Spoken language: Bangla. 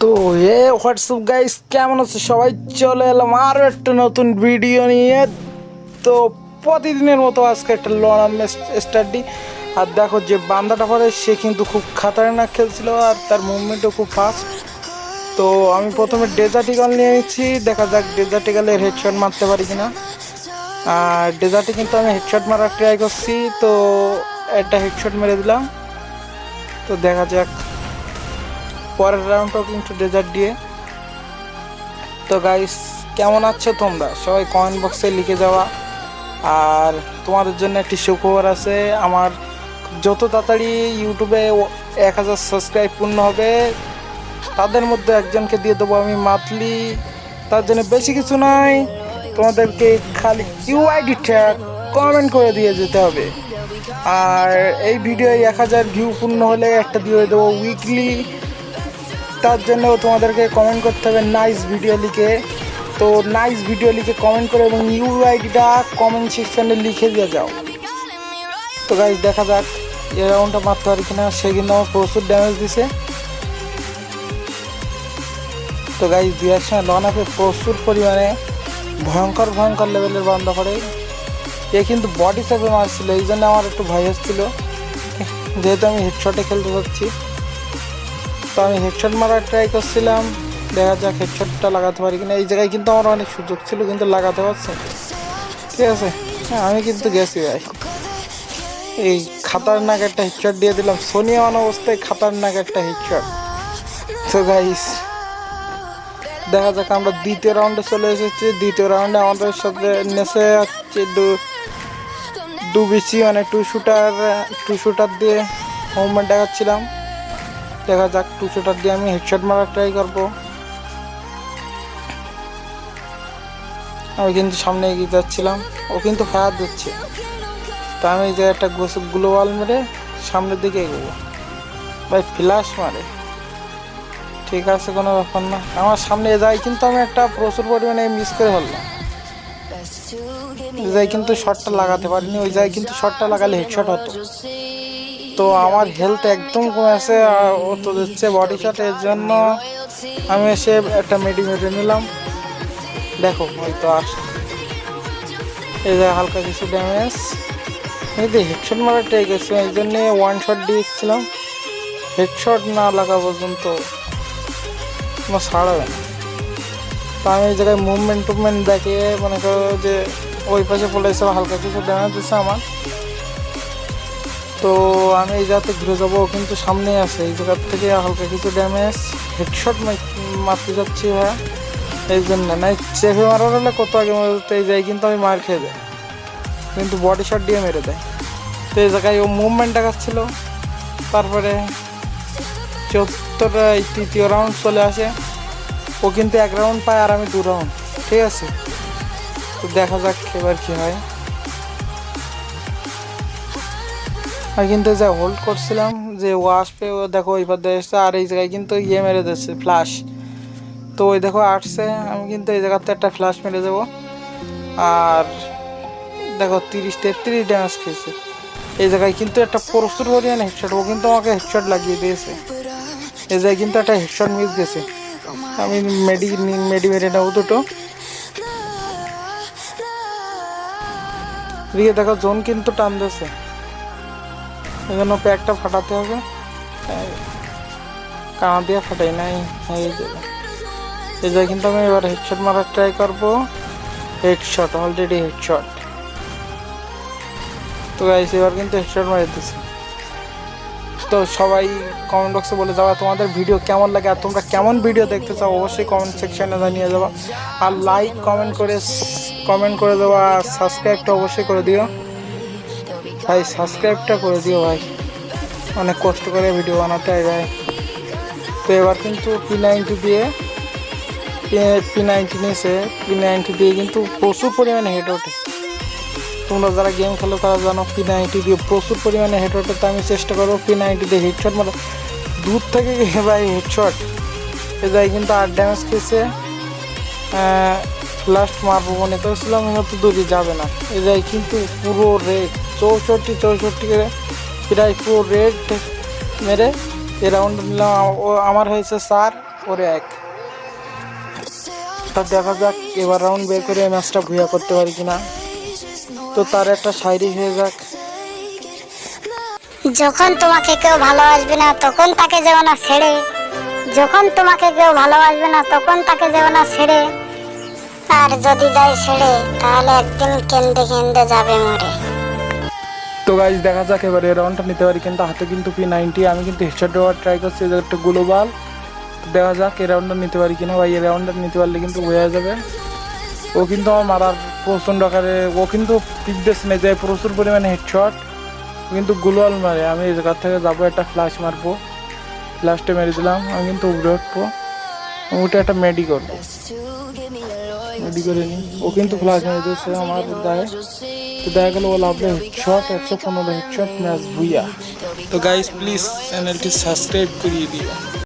তো, এ হোয়াটসঅ্যাপ গাইস কেমন আছে? সবাই চলে এলাম আরও একটা নতুন ভিডিও নিয়ে। তো, প্রতিদিনের মতো আজকে একটা লড়াম স্টাডি আর দেখো যে বান্দাটা পরে, সে কিন্তু খুব খাতারনাক খেলছিল আর তার মুভমেন্টও খুব ফাস্ট তো, আমি প্রথমে ডেজার্টিকাল নিয়ে নিচ্ছি। দেখা যাক ডেজার্টিকালের হেডশট মারতে পারি কিনা। আর ডেজার্টে কিন্তু আমি হেডশট মারার ট্রাই করছি। তো, একটা হেডশট মেরে দিলাম। তো দেখা যাক। পরের রাউন্ডটাও কিন্তু ডেজার্ট দিয়ে। তো গাইস কেমন আছো তোমরা? সবাই কমেন্ট বক্সে লিখে যাওয়া। আর তোমাদের জন্য একটি সুখবর আছে, আমার যত তাড়াতাড়ি ইউটিউবে এক হাজার সাবস্ক্রাইব পূর্ণ হবে, তাদের মধ্যে একজনকে দিয়ে দেবো আমি মান্থলি তার জন্য বেশি কিছু নয় তোমাদেরকে খালি ইউআইডিটা কমেন্ট করে দিয়ে যেতে হবে। আর এই ভিডিও এক হাজার ভিউ পূর্ণ হলে একটা দিয়ে দেবো উইকলি তার জন্য তোমাদেরকে কমেন্ট করতে হবে নাইস ভিডিও লিখে। তো নাইস ভিডিও লিখে কমেন্ট করে এবং ইউআইডিটা কমেন্ট সেকশানে লিখে দিয়ে যাও। তো গাইজ দেখা যাক এ রাউন্ডটা মারতে পারি কিনা, সে কিন্তু আমার প্রচুর ড্যামেজ দিছে। তো গাইজ দেওয়ার সময় লন আপে প্রচুর পরিমাণে ভয়ঙ্কর ভয়ঙ্কর লেভেলের বন্ধ করে এ কিন্তু বডি চেপে মারছিল, এই জন্য আমার একটু ভয় হচ্ছিল। যেহেতু আমি হেডশটে খেলতে পারছি তো আমি হেডশট মারার ট্রাই করছিলাম। দেখা যাক হেডশটটা লাগাতে পারি কিনা। এই জায়গায় কিন্তু আমার অনেক সুযোগ ছিল, কিন্তু লাগাতে পারছি। ঠিক আছে? হ্যাঁ আমি কিন্তু গেছি ভাই। এই খাতারনাক একটা হেডশট দিয়ে দিলাম। সোনিয়া অন অবস্থায় খাতারনাক একটা হেডশট তো গাইস দেখা যাক আমরা দ্বিতীয় রাউন্ডে চলে এসেছি। দ্বিতীয় রাউন্ডে আমাদের সাথে নেসে হচ্ছে ডু ডু বিসি মানে টু শুটার টু শুটার দিয়ে মুভমেন্ট দেখাচ্ছিলাম। দেখা যাক টু শুটার দিয়ে আমি হেডশট মারার ট্রাই করব। আমি কিন্তু সামনে এগিয়ে যাচ্ছিলাম, ও কিন্তু ফায়ার দিচ্ছে। তা আমি যে একটা গ্লোবাল মেরে সামনের দিকে এগোবো। ভাই ফ্ল্যাশ মারে। ঠিক আছে, কোনো ব্যাপার না। আমার সামনে যাই কিন্তু আমি একটা প্রচুর পরিমাণে মিস করে ফেললাম। যাই কিন্তু শটটা লাগাতে পারিনি, ওই যাই কিন্তু শটটা লাগালে হেডশট হতো। তো আমার হেলথ একদম কমে আছে আর ও তো দিচ্ছে বডি শট এর জন্য। আমি এসে একটা মেডি মেরে নিলাম। দেখো হয়তো আস এই যে হালকা কিছু ড্যামেজ এই যে হেডশট মারা ট্রাই করছিলাম এই জন্যে ওয়ান শট দিয়েছিলাম। হেডশট না লাগা পর্যন্ত কোনো ছাড়াবে না। তো আমি এই জায়গায় মুভমেন্ট টুভমেন্ট দেখে মনে করো যে ওই পাশে পড়েছে হালকা কিছু ড্যামেজ দিচ্ছে আমার। তো আমি এই জায়গাতে ঘুরে যাব, কিন্তু সামনে আছে। এই জায়গার থেকে হালকা কিছু ড্যামেজ হেডশট মারতে যাচ্ছি হ্যাঁ এই জন্য, না চেপে মারার হলে কত আগে মারতে যায় কিন্তু আমি মার খেয়ে যাই। কিন্তু বডি শট দিয়ে মেরে দেয়। তো এই জায়গায় ও মুভমেন্ট দেখাচ্ছিল। তারপরে চতুর্থ তৃতীয় রাউন্ড চলে আসে। ও কিন্তু এক রাউন্ড পায় আর আমি দু রাউন্ড ঠিক আছে? তো দেখা যাক এবার কী হয়। আমি কিন্তু যা হোল্ড করছিলাম, যে ও আসবে ও দেখো পার দিয়ে এসছে আর এই জায়গায় কিন্তু ইয়ে মেরে দিচ্ছে ফ্ল্যাশ তো ওই দেখো আসছে, আমি কিন্তু এই জায়গাতে একটা ফ্ল্যাশ মেরে দেবো। আর দেখো তিরিশ, তেত্রিশ ড্যামেজ খেয়েছে। এই জায়গায় কিন্তু একটা প্রচুর পরিমাণে হেডশট ও কিন্তু আমাকে হেডশট লাগিয়ে দিয়েছে। এই জায়গায় কিন্তু একটা হেডশট মিস গেছে আমি মেডি মেডি মেরে নেব দুটো। এদিকে দেখো জোন কিন্তু টান দিয়েছে। এই জন্য প্যাকটা ফাটাতে হবে। কানা দিয়ে ফাটাই নাই, এই এই কিন্তু আমি এবার হেডশট মারার ট্রাই করব। হেডশট অলরেডি হেডশট তো গাইস এবার কিন্তু হেডশট মারি দিচ্ছি তো সবাই কমেন্ট বক্সে বলে যাওয়া তোমাদের ভিডিও কেমন লাগে আর তোমরা কেমন ভিডিও দেখতে চাও, অবশ্যই কমেন্ট সেকশনে জানিয়ে যাবা। আর লাইক কমেন্ট করে কমেন্ট করে দেওয়া আর সাবস্ক্রাইবটা অবশ্যই করে দিও। ভাই সাবস্ক্রাইবটা করে দিও ভাই। অনেক কষ্ট করে ভিডিও বানাতে হয় ভাই। তো এবার কিন্তু পি নাইনটি দিয়ে পি নাইনটি নিয়েছে। পি নাইনটি দিয়ে কিন্তু প্রচুর পরিমাণে হেড ওঠে। তোমরা যারা গেম খেলো তারা জানো পি নাইনটি দিয়ে প্রচুর পরিমাণে হেড ওঠে। তো আমি চেষ্টা করব পি নাইনটি দিয়ে হেডশট মানে দূর থেকে ভাই হেডশট এ যাই কিন্তু আট ড্যামেজ খেয়েছে। লাস্ট মারবো মনে করেছিলাম, হয়তো দূরে যাবে না। এ যাই কিন্তু পুরো রেড চৌষট্টি চৌষট্টি করে প্রায় পুরো রেড মেরে এ রাউন্ড নিলাম। ও আমার হয়েছে চার, ওরে এক। তা দেখা যাক, এবার রাউন্ড বের করে ম্যাচটা ভুয়া করতে পারি কিনা। তো তার একটা শায়রি হয়ে যাক। যখন তোমাকে কেউ ভালোবাসবে না, তখন তাকে যেও না ছেড়ে। যখন তোমাকে কেউ ভালোবাসবে না, তখন তাকে যেও না ছেড়ে। আর যদি যায় ছেড়ে, তাহলে একদিন কেন্দে কেন্দে যাবে মরে। তো গাইজ দেখা যাক এবার রাউন্ডটা নিতে পারি কিন্তু হাতে কিন্তু পি নাইনটি আমি কিন্তু হেডশট দেওয়ার ট্রাই করছি এদের একটা গ্লোবাল দেখা যাক এই রাউন্ডটা নিতে পারি কিনা। ভাই, এই রাউন্ডটা নিতে পারলে কিন্তু হয়ে যাবে। ও কিন্তু আমার মারার প্রচণ্ড আকারে, ও কিন্তু পিকদেশ নিয়ে যায় প্রচুর পরিমাণে হেডশট কিন্তু গ্লোবাল মারে। আমি এই জায়গা থেকে যাব, একটা ফ্লাশ মারবো। ফ্লাশটা মেরে দিলাম, আমি কিন্তু উপরে উঠবো। ওটা একটা মেডিকেল। মেডিকেল নি ও কিন্তু ফ্লাশ মেরে দিয়েছে আমার দায়। তো দেখা গেল ও লাভলে হেডশট একশো পনেরো হেডশট ম্যাচ ভুইয়া। তো গাইস প্লিজ চ্যানেলটি সাবস্ক্রাইব করিয়ে দিও।